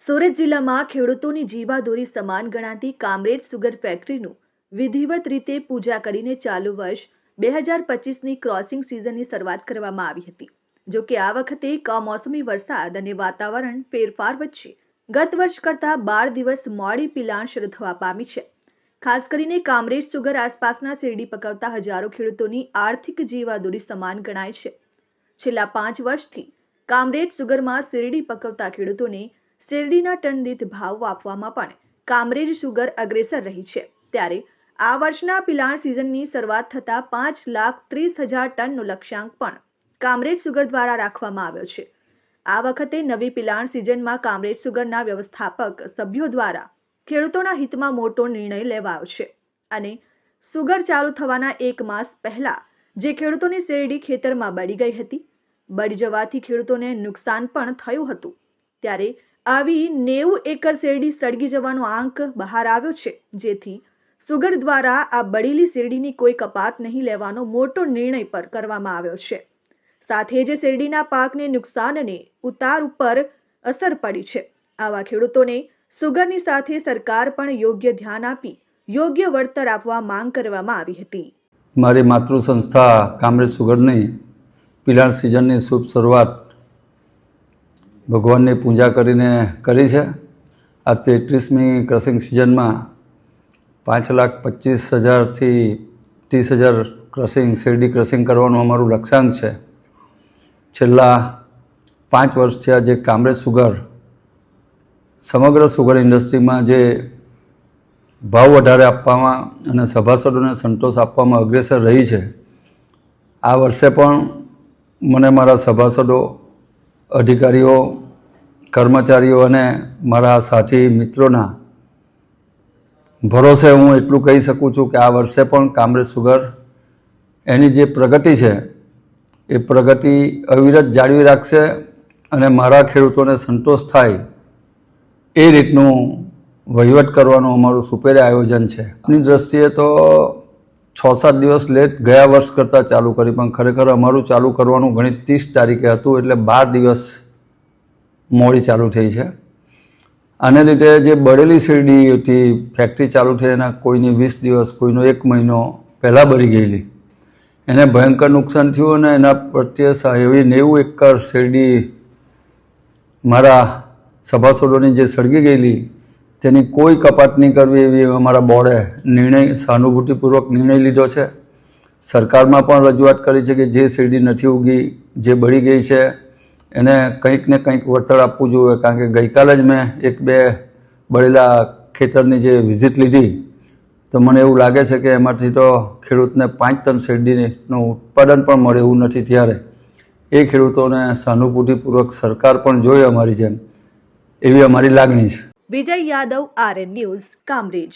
સુરત જિલ્લામાં ખેડૂતોની જીવાદોરી સમાન ગણાતી કામરેજ સુગર ફેક્ટરીનું વિધિવત રીતે પૂજા કરીને ચાલુ વર્ષ બે હજાર પચીસની ક્રોસિંગ સિઝનની શરૂઆત કરવામાં આવી હતી. જો કે આ વખતે કમોસમી વરસાદ અને વાતાવરણ ફેરફાર વચ્ચે ગત વર્ષ કરતાં બાર દિવસ મોડી પિલાણ શરૂ થવા પામી છે. ખાસ કરીને કામરેજ સુગર આસપાસના શેરડી પકવતા હજારો ખેડૂતોની આર્થિક જીવાદોરી સમાન ગણાય છે. છેલ્લા પાંચ વર્ષથી કામરેજ સુગરમાં શેરડી પકવતા ખેડૂતોને શેરડીના ટન દીઠ ભાવ આપવામાં પણ કામરેજ સુગર અગ્રેસર રહી છે. ત્યારે આ વર્ષના પિલાણ સિઝનની શરૂઆત થતાં પાંચ લાખ ત્રીસ હજાર ટનનો લક્ષ્યાંક પણ કામરેજ સુગર દ્વારા રાખવામાં આવ્યો છે. આ વખતે નવી પિલાણ સિઝનમાં કામરેજ સુગરના વ્યવસ્થાપક સભ્યો દ્વારા ખેડૂતોના હિતમાં મોટો નિર્ણય લેવાયો છે અને સુગર ચાલુ થવાના એક માસ પહેલા જે ખેડૂતોની શેરડી ખેતરમાં બળી ગઈ હતી, બળી જવાથી ખેડૂતોને નુકસાન પણ થયું હતું. ત્યારે આવી નેવું એકર શેરડી સળગી જવાનો આંક બહાર આવ્યો છે. જેથી સુગર દ્વારા આ બળેલી શેરડીની કોઈ કપાત નહીં લેવાનો મોટો નિર્ણય પર કરવામાં આવ્યો છે. સાથે જ શેરડીના પાકને નુકસાનને ઉતાર ઉપર અસર પડી છે. આવા ખેડૂતોને સુગરની સાથે સરકાર પણ યોગ્ય ધ્યાન આપી, યોગ્ય વળતર આપવા માંગ કરવામાં આવી હતી. મારી માતૃ સંસ્થા કામરેજ સુગરની પિલાણ સિઝનની શુભ શરૂઆત ભગવાનની પૂજા કરીને કરી છે. આ તેત્રીસમી ક્રસિંગ સિઝનમાં પાંચ લાખ પચીસ હજારથી ત્રીસ હજાર ક્રસિંગ, શેરડી ક્રસિંગ કરવાનું અમારું લક્ષ્યાંક છે. છેલ્લા પાંચ વર્ષથી આ જે કામરેજ સુગર, સમગ્ર સુગર ઇન્ડસ્ટ્રીમાં જે ભાવ વધારે આપવામાં અને સભાસદોને સંતોષ આપવામાં અગ્રેસર રહી છે. આ વર્ષે પણ મને મારા સભાસદો અધિકારીઓ, કર્મચારીઓ અને મારા સાથી મિત્રોના ભરોસે હું એટલું કહી શકું છું કે આ વર્ષે પણ કામરેજ સુગર એની જે પ્રગતિ છે, એ પ્રગતિ અવિરત જાળવી રાખશે અને મારા ખેડૂતોને સંતોષ થાય એ રીતનું વહીવટ કરવાનું અમારું સુપેરે આયોજન છે. એની દ્રષ્ટિએ તો છ સાત દિવસ લેટ ગયા વર્ષ કરતાં ચાલુ કરી, પણ ખરેખર અમારું ચાલુ કરવાનું ગણિત ત્રીસ તારીખે હતું, એટલે બાર દિવસ મોડી ચાલુ થઈ છે. આને લીધે જે બળેલી શેરડી ફેક્ટરી ચાલુ થઈ, એના કોઈની વીસ દિવસ, કોઈનો એક મહિનો પહેલાં બળી ગયેલી. એને ભયંકર નુકસાન થયું અને એના પ્રત્યે એવી નેવું એકર શેરડી મારા સભાસદોની જે સળગી ગયેલી તેની કોઈ કપાત નહીં કરવી એવી અમારા બોર્ડે નિર્ણય, સહાનુભૂતિપૂર્વક નિર્ણય લીધો છે. સરકારમાં પણ રજૂઆત કરી છે કે જે શેરડી નથી ઉગી, જે બળી ગઈ છે, એને કંઈક ને કંઈક વળતર આપવું જોઈએ, કારણ કે ગઈકાલે જ મેં એક બે બળેલા ખેતરની જે વિઝિટ લીધી, તો મને એવું લાગે છે કે એમાંથી તો ખેડૂતને પાંચ ટન શેરડીનું ઉત્પાદન પણ મળે એવું નથી ત્યારે. એ ખેડૂતોને સહાનુભૂતિપૂર્વક સરકાર પણ જોઈએ અમારી જેમ, એવી અમારી લાગણી છે. Vijay Yadav R N news Kamrej.